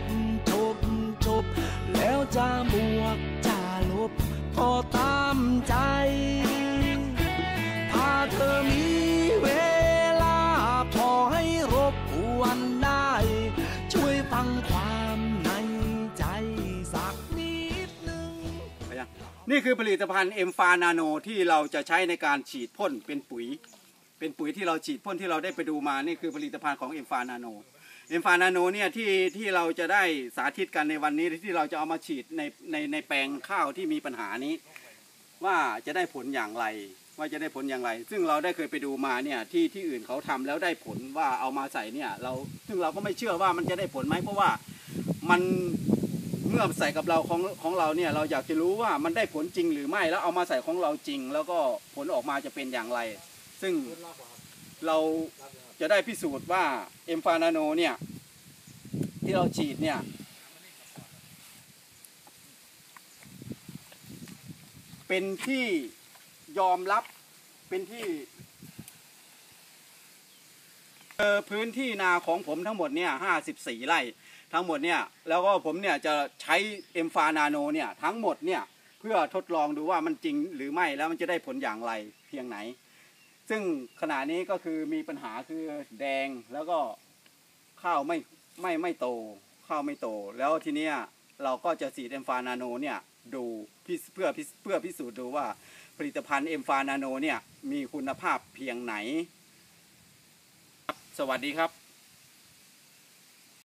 บชบชบแล้วจะบวกจะลบก็ตามใจถ้าเธอมีเวลา พอให้รบกวนได้ ช่วยฟังความในใจสักนิดหนึ่งนี่คือผลิตภัณฑ์เอ็มฟานาโนที่เราจะใช้ในการฉีดพ่นเป็นปุ๋ย เป็นปุ๋ยที่เราฉีดพ่นที่เราได้ไปดูมา นี่คือผลิตภัณฑ์ของเอ็มฟานาโน เอ็มฟานาโนเนี่ยที่ที่เราจะได้สาธิตกันในวันนี้ที่เราจะเอามาฉีดในในในแปลงข้าวที่มีปัญหานี้ ว่าจะได้ผลอย่างไร ว่าจะได้ผลอย่างไร ซึ่งเราได้เคยไปดูมาเนี่ยที่ที่อื่นเขาทำแล้วได้ผลว่าเอามาใส่เนี่ยเราซึ่งเราก็ไม่เชื่อว่ามันจะได้ผลไหมเพราะว่ามันเมื่อใส่กับเราของของเราเนี่ยเราอยากจะรู้ว่ามันได้ผลจริงหรือไม่แล้วเอามาใส่ของเราจริง แล้วก็ผลออกมาจะเป็นอย่างไร ซึ่ง เราจะได้พิสูจน์ว่าเอ็มฟานาโนเนี่ย ที่เราฉีดเนี่ย เป็นที่ยอมรับเป็นที่เออพื้นที่นาของผมทั้งหมดเนี่ยห้าสิบสี่ไร่ทั้งหมดเนี่ย แล้วก็ผมเนี่ยจะใช้เอ็มฟานาโนเนี่ยทั้งหมดเนี่ย เพื่อทดลองดูว่ามันจริงหรือไม่แล้วมันจะได้ผลอย่างไรเพียงไหน ซึ่งขณะนี้ก็คือมีปัญหาคือแดงแล้วก็ข้าวไม่ไม่ไม่โต ข้าวไม่โต แล้วทีเนี้ยเราก็จะสีดเอ็มฟานาโนเนี่ยดูเพื่อเพื่อพิสูจน์ดูว่าผลิตภัณฑ์เอ็มฟานาโนเนี่ยมีคุณภาพเพียงไหน สวัสดีครับ